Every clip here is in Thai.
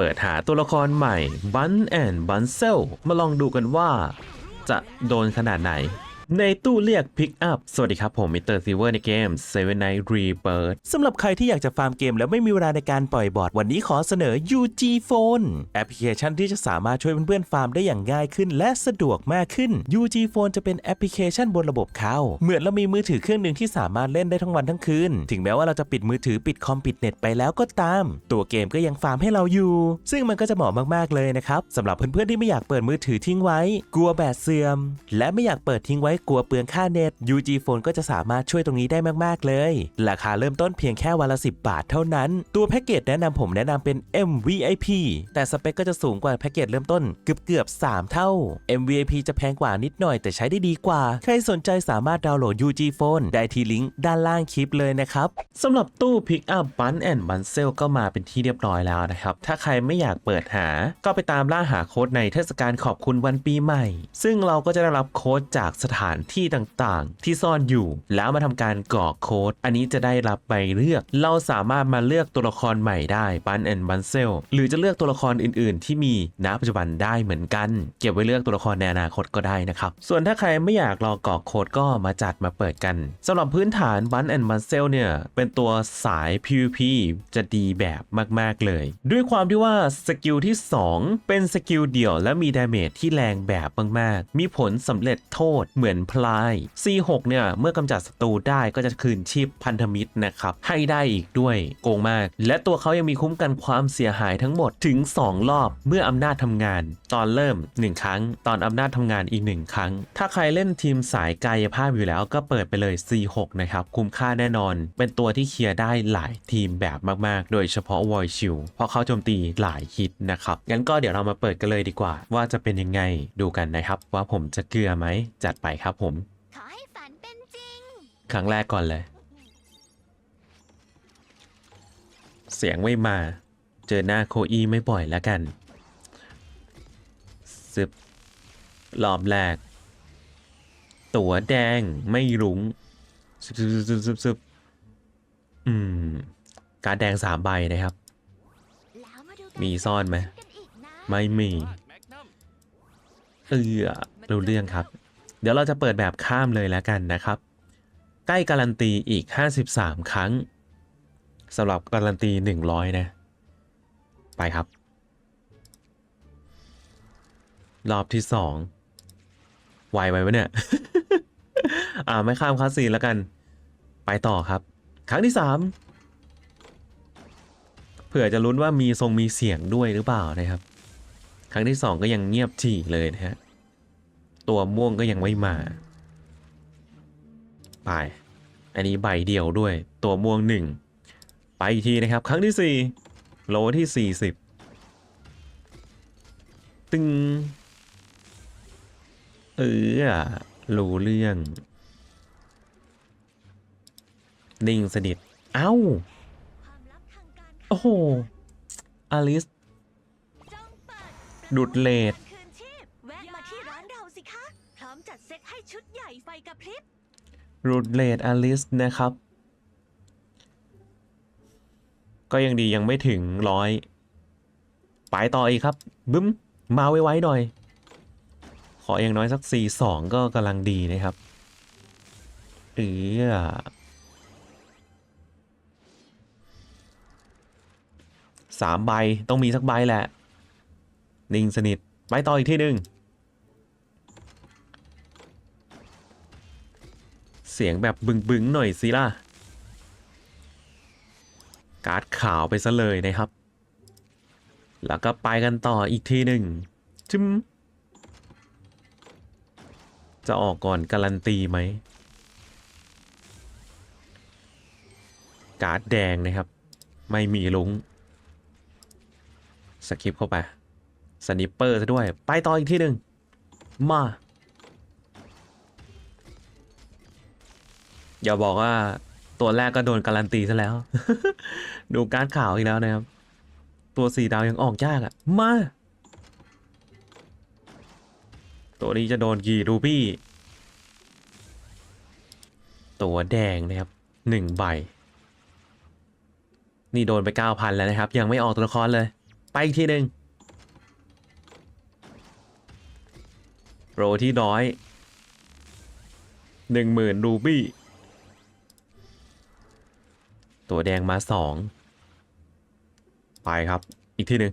เปิดหาตัวละครใหม่บันแอนบันเซลมาลองดูกันว่าจะโดนขนาดไหน ในตู้เรียก Pick Up สวัสดีครับ ผมมิสเตอร์ซิเวอร์ในเกม Seven Night Rebirth สำหรับใครที่อยากจะฟาร์มเกมแล้วไม่มีเวลาในการปล่อยบอร์ดวันนี้ขอเสนอ UG Phone แอปพลิเคชันที่จะสามารถช่วยเพื่อนๆฟาร์มได้อย่างง่ายขึ้น และสะดวกมากขึ้น UG Phone จะเป็นแอปพลิเคชันบนระบบเขาเหมือนเรามีมือถือเครื่องหนึ่งที่สามารถเล่นได้ทั้งวันทั้งคืน ถึงแม้ว่าเราจะปิดมือถือปิดคอมปิดเน็ตไปแล้วก็ตาม ตัวเกมก็ยังฟาร์มให้เราอยู่ ซึ่งมันก็จะเหมาะมากๆเลยนะครับสำหรับเพื่อนๆที่ไม่อยากเปิดมือถือทิ้งไว้ กลัวแบตเสื่อม และไม่อยากเปิดทิ้งไว้กลัวเปลืองค่าเน็ต UG Phone ก็จะสามารถช่วยตรงนี้ได้มาก ๆ เลย ราคาเริ่มต้นเพียงแค่วันละ 10 บาทเท่านั้น ตัวแพ็กเกจแนะนำผมแนะนำเป็น MVIP แต่สเปคก็จะสูงกว่าแพ็กเกจเริ่มต้นเกือบเกือบ3 เท่า MVIP จะแพงกว่านิดหน่อยแต่ใช้ได้ดีกว่า ใครสนใจสามารถดาวน์โหลด UG Phone ได้ที่ลิงก์ด้านล่างคลิปเลยนะครับสำหรับตู้ Pick Up Bun and b u n c e l ก็มาเป็นที่เรียบร้อยแล้วนะครับ ถ้าใครไม่อยากเปิดหา ก็ไปตามล่าหาโค้ดในเทศกาลขอบคุณวันปีใหม่ ซึ่งเราก็จะได้รับโค้ดจากสถานที่ต่างๆ ที่ซ่อนอยู่ แล้วมาทำการกรอกโค้ด อันนี้จะได้รับใบเลือก เราสามารถมาเลือกตัวละครใหม่ได้ Bun and b u n c e l หรือจะเลือกตัวละครอื่น ๆ ที่มีณปัจจุบันได้เหมือนกัน เก็บไว้เลือกตัวละครในอนาคตก็ได้นะครับ ส่วนถ้าใครไม่อยากรอกรอกโค้ดก็มาจัดมาเปิดกันสำหรับพื้นฐาน Bun and b u n c e l เนี่ยเป็นตัวสาย PVP จะดีแบบมาก ๆ เลย ด้วยความที่ว่าสกิลที่ 2 เป็นสกิลเดี่ยวและมีดาเมจที่แรงแบบมาก ๆ มีผลสำเร็จโทษเหมือนพลาย C6 เนี่ย เมื่อกำจัดศัตรูได้ก็จะคืนชีพพันธมิตรนะครับ ให้ได้อีกด้วยโกงมาก และตัวเขายังมีคุ้มกันความเสียหายทั้งหมดถึง 2 รอบเมื่ออำนาจทำงาน ตอนเริ่ม 1 ครั้ง ตอนอำนาจทำงานอีก 1 ครั้ง ถ้าใครเล่นทีมสายกายภาพอยู่แล้วก็เปิดไปเลย C6 นะครับ คุ้มค่าแน่นอน เป็นตัวที่เคลียร์ได้หลายทีมแบบมากๆ โดยเฉพาะวอยชิลเพราะเขาโจมตีหลายฮิตนะครับงั้นก็เดี๋ยวเรามาเปิดกันเลยดีกว่า ว่าจะเป็นยังไงดูกันนะครับ ว่าผมจะเกลือไหมจัดไปครับผม ขอให้ฝันเป็นจริง ครั้งแรกก่อนเลย เสียงไม่มา เจอหน้าโคอีไม่บ่อยแล้วกันซึบรอบแรก ตัวแดงไม่รุ้งซึบซึบซึบซึบซึบอืม การดแดงสามใบนะครับแล้วมาดูกัมีซ่อนไหมกันอีกนะไม่มี เออรู้เรื่องครับ เดี๋ยวเราจะเปิดแบบข้ามเลยแล้วกันนะครับ ใกล้การันตีอีก 53 ครั้งสำหรับการันตี 100 นะ ไปครับ รอบที่ 2 ไวไปไหมเนี่ย อ่าไม่ข้ามคาสซีแล้วกัน ไปต่อครับ ครั้งที่ 3 เผื่อจะลุ้นว่ามีทรงมีเสียงด้วยหรือเปล่านะครับ ครั้งที่สองก็ยังเงียบฉี่เลยนะฮะ ตัวม่วงก็ยังไม่มา ไป อันนี้ใบเดียวด้วย ตัวม่วงหนึ่ง ไปอีกทีนะครับ ครั้งที่สี่โลที่สี่สิบตึง เออรู้เรื่อง นิ่งสนิท เอ้าควาโอ้โห อลิส ดุดเลด กระพริบรูดเลดอลิสนะครับ ก็ยังดียังไม่ถึงร้อยไปต่ออีกครับ บึ้ม มาไวๆหน่อย ขออย่างน้อยสัก 4 2 ก็กำลังดีนะครับ เออสามใบต้องมีสักใบแหละ นิ่งสนิท ไปต่ออีกที่หนึ่ง เสียงแบบบึ้งๆหน่อยสิล่ะ การ์ดขาวไปซะเลยนะครับ แล้วก็ไปกันต่ออีกทีหนึ่งจึมจะออกก่อนการันตีไหม การ์ดแดงนะครับ ไม่มีลุงสกิปเข้าไป สนิปเปอร์ซะด้วย ไปต่ออีกทีหนึ่งมา อย่าบอกว่าตัวแรกก็โดนการันตีซะแล้ว ดูการข่าวอีกแล้วนะครับ ตัวสี่ดาวยังออกยากอะ่ะ มา ตัวนี้จะโดนกี่รูปี้ ตัวแดงนะครับหนึ่งใบ นี่โดนไปเก้าพันแล้วนะครับ ยังไม่ออกตัวละครเลย ไปอีกทีหนึ่งโรที่น้อยหนึ่งหมื่นรูบี้ ตัวแดงมาสองไปครับ อีกทีหนึ่ง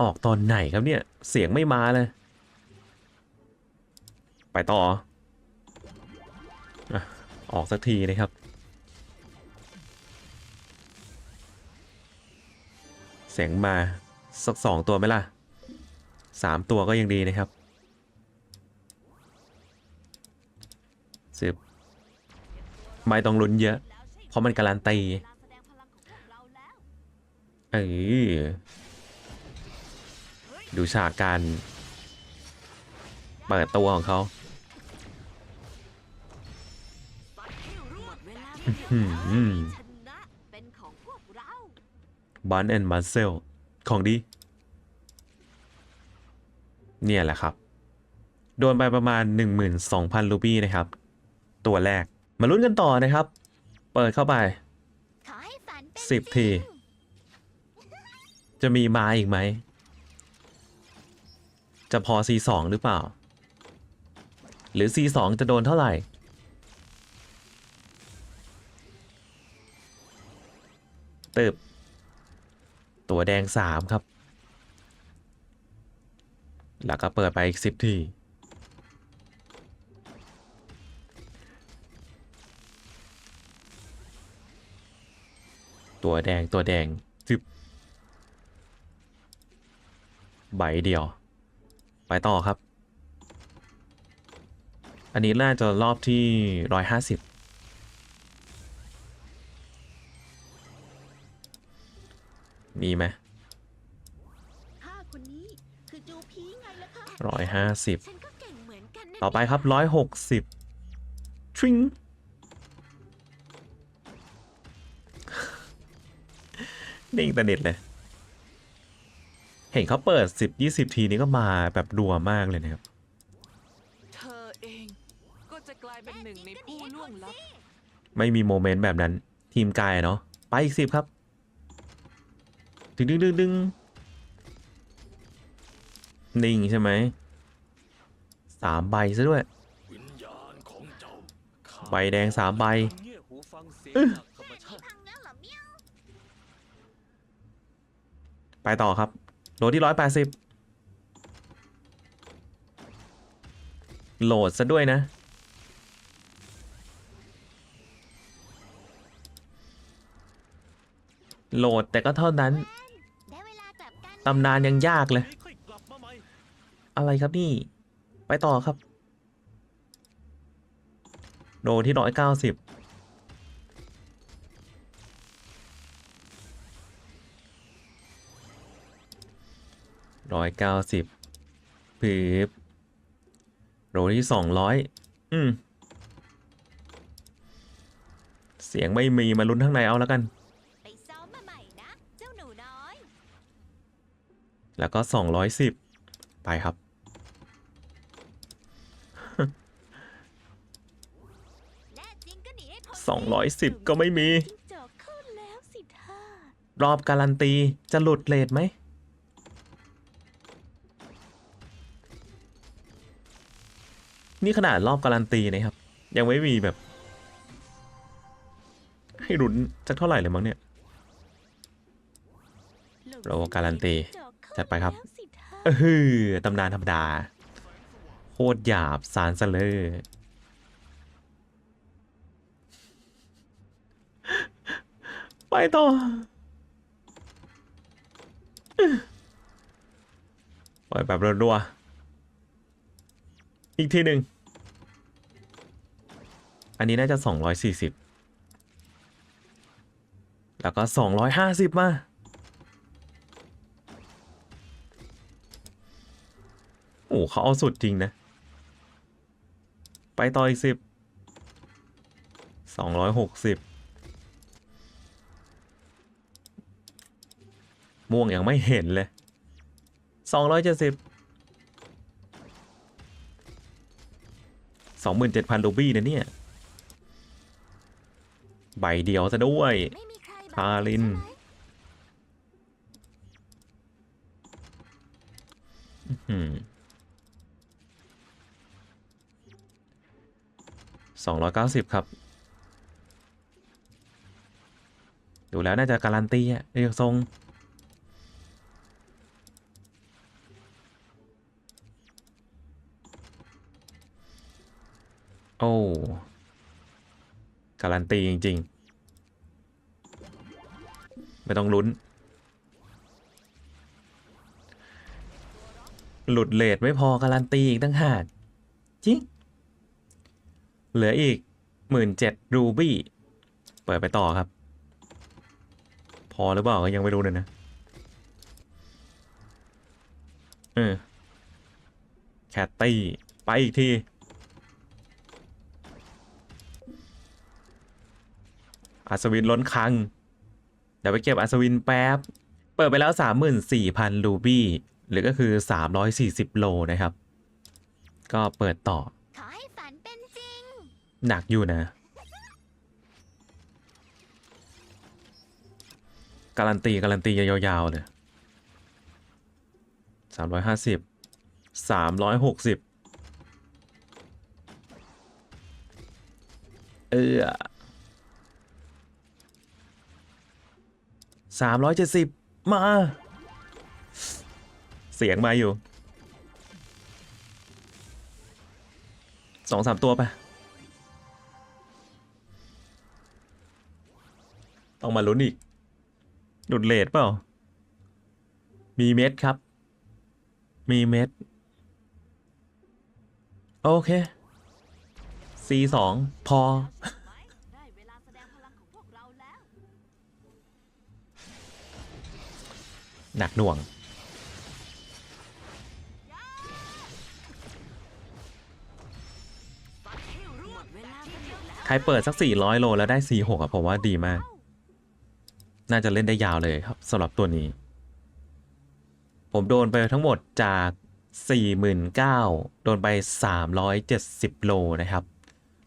ออกตอนไหนครับเนี่ย เสียงไม่มาเลย ไปต่ออออกสักทีนะครับ เสียงมาสักสองตัวไหมล่ะสามตัวก็ยังดีนะครับ ไม่ต้องลุ้นเยอะ เพราะมันการันตี เออดูฉากการ เปิดตัวของเขาอื้อหือชนะเป็นของพวกเราบันแอนด์มาเซล ของดี เนี่ยแหละครับ โดนไปประมาณ 12,000 รูปี้นะครับ ตัวแรก มาลุ้นกันต่อนะครับ เปิดเข้าไปสิบที จะมีมาอีกไหม จะพอ C2 หรือเปล่า หรือ C2 จะโดนเท่าไหร่ ตึบ ตัวแดง 3 ครับ แล้วก็เปิดไปอีก 10 ที ตัวแดงตัวแดงสิบใบเดียว ไปต่อครับ อันนี้น่าจะรอบที่ร้อยห้าสิบมีไหมข้าคนนี้คือจูพีไงล่ะคะร้อยห้าสิบฉันก็เก่งเหมือนกันนะต่อไปครับร้อยหกสิบทริง นิ่งแต่เน็ตเลย เห็นเขาเปิดสิบยี่สิบทีนี้ก็มาแบบรัวมากเลยนะครับ เธอเองก็จะกลายเป็นหนึ่งในผู้ล่วงลับไม่มีโมเมนต์แบบนั้น ทีมกายอะเนาะไปอีกสิบครับ ดึงดึงดึงดึงนิ่งใช่ไหมสามใบซะด้วยวิญญาณของเจ้าข้าใบแดงสามใบเงี่ยหูฟังเสียงจากธรรมชาติ พังแล้วเหรอเมียว ไปต่อครับ โหลดที่ร้อยแปดสิบโหลดซะด้วยนะ โหลดแต่ก็เท่านั้น ตำนานยังยากเลยอยกลับมาใหม่อะไรครับนี่ ไปต่อครับ โดที่ร้อยเก้าสิบ ร้อยเก้าสิบผืบโดที่สองร้อยอืม เสียงไม่มีมาลุ้นข้างในเอาแล้วกันไปซ้อมมาใหม่นะเจ้าหนูน้อยแล้วก็สองร้อยสิบไปครับแน่จริงก็หนีให้พ้นสองร้อยสิบก็ไม่มีจิ้งจอกเข้าแล้วสิท่ารอบการันตี จะหลุดเลทไหม นี่ขนาดรอบการันตีนะครับ ยังไม่มีแบบ ให้รุนสักเท่าไหร่เลยมั้งเนี่ยเราการันตีจัดไปครับเออฮือตำนานธรรมดา โคตรหยาบสารสเลอไปต่อปล่อยแบบรัวๆ อีกทีหนึ่ง อันนี้น่าจะ 240 แล้วก็ 250 มา โอ้เขาเอาสุดจริงนะ ไปต่ออีกสิบสองร้อยหกสิบม่วงยังไม่เห็นเลยส 27,000รูบี้นะเนี่ย ใบเดียวซะด้วยคาริน สองร้อยเก้าสิบครับ ดูแล้วน่าจะการันตีอะเรียกทรง โอ้การันตีจริง ๆ ไม่ต้องลุ้น หลุดเลทไม่พอการันตีอีกตั้งหากจริงเหลืออีกหมื่นเจ็ดรูบี้ เปิดไปต่อครับ พอหรือเปล่าก็ยังไม่รู้เลยนะ เออแคตตี้ ไปอีกที อัศวินล้นคลัง เดี๋ยวไปเก็บอัศวินแป๊บ เปิดไปแล้ว 34,000 รูบี้ หรือก็คือ 340 โลนะครับ ก็เปิดต่อขอให้ฝันเป็นจริงหนักอยู่นะการันตีการันตียาวๆเลยสามร้อยห้าสิบสามร้อยหกสิบเออ สามร้อยเจ็ดสิบมา เสียงมาอยู่สองสามตัวไป ต้องมาลุ้นอีกหลุดเลทเปล่า มีเม็ดครับ มีเม็ด โอเค C2 พอ หนักหน่วง ใครเปิดสัก 400 โล แล้วได้ C6 อะผมว่าดีมาก น่าจะเล่นได้ยาวเลยครับสำหรับตัวนี้ ผมโดนไปทั้งหมดจาก 49,000โดนไป 370 โลนะครับ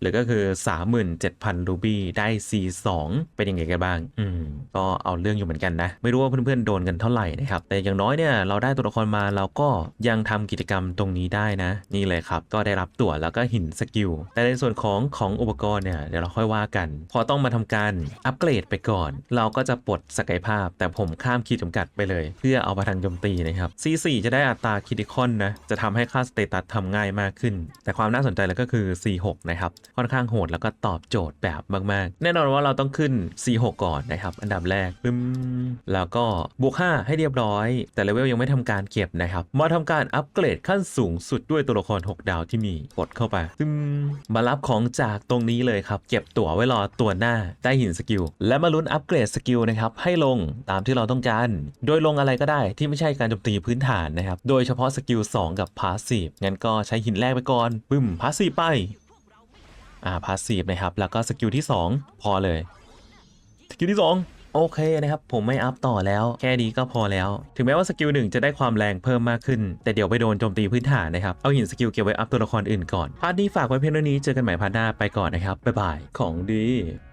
หรือก็คือ 37,000 รูบี้ได้ C2 เป็นยังไงกันบ้าง อืม ก็เอาเรื่องอยู่เหมือนกันนะ ไม่รู้ว่าเพื่อนๆ โดนกันเท่าไหร่นะครับ แต่อย่างน้อยเนี่ย เราได้ตัวละครมาเราก็ยังทำกิจกรรมตรงนี้ได้นะ นี่เลยครับ ก็ได้รับตั๋วแล้วก็หินสกิล แต่ในส่วนของของอุปกรณ์เนี่ย เดี๋ยวเราค่อยว่ากัน พอต้องมาทำการอัปเกรดไปก่อน เราก็จะปลดศักยภาพ แต่ผมข้ามขีดจำกัดไปเลย เพื่อเอามาทางโจมตีนะครับ C4 จะได้อัตราคิดิคอนนะ จะทำให้ค่าสเตตัสทำง่ายมากขึ้น แต่ความน่าสนใจแล้วก็คือ C6 นะครับค่อนข้างโหดแล้วก็ตอบโจทย์แบบมาก ๆ แน่นอนว่าเราต้องขึ้น C6 ก่อนนะครับ อันดับแรกปึ้มแล้วก็บวก 5 ให้เรียบร้อย แต่เลเวลยังไม่ทำการเก็บนะครับ มาทำการอัปเกรดขั้นสูงสุดด้วยตัวละคร 6 ดาวที่มีกดเข้าไปปึ้มมารับของจากตรงนี้เลยครับ เก็บตั๋วไว้รอตัวหน้าได้หินสกิลและมาลุ้นอัปเกรดสกิลนะครับให้ลงตามที่เราต้องการ โดยลงอะไรก็ได้ที่ไม่ใช่การโจมตีพื้นฐานนะครับโดยเฉพาะสกิล2กับพาสซีฟงั้นก็ใช้หินแรกไปก่อนปึ้มพาสซีฟไป อ่าพาสซีฟนะครับ แล้วก็สกิลที่ 2 พอเลย สกิลที่ 2 โอเคนะครับ ผมไม่อัพต่อแล้ว แค่นี้ก็พอแล้ว ถึงแม้ว่าสกิลหนึ่งจะได้ความแรงเพิ่มมากขึ้น แต่เดี๋ยวไปโดนโจมตีพื้นฐานนะครับ เอาหินสกิลเก็บไว้อัพตัวละครอื่นก่อน พาร์ทนี้ฝากไว้เพียงเท่านี้ เจอกันใหม่พาร์ทหน้าไปก่อนนะครับ บ๊ายบาย ของดี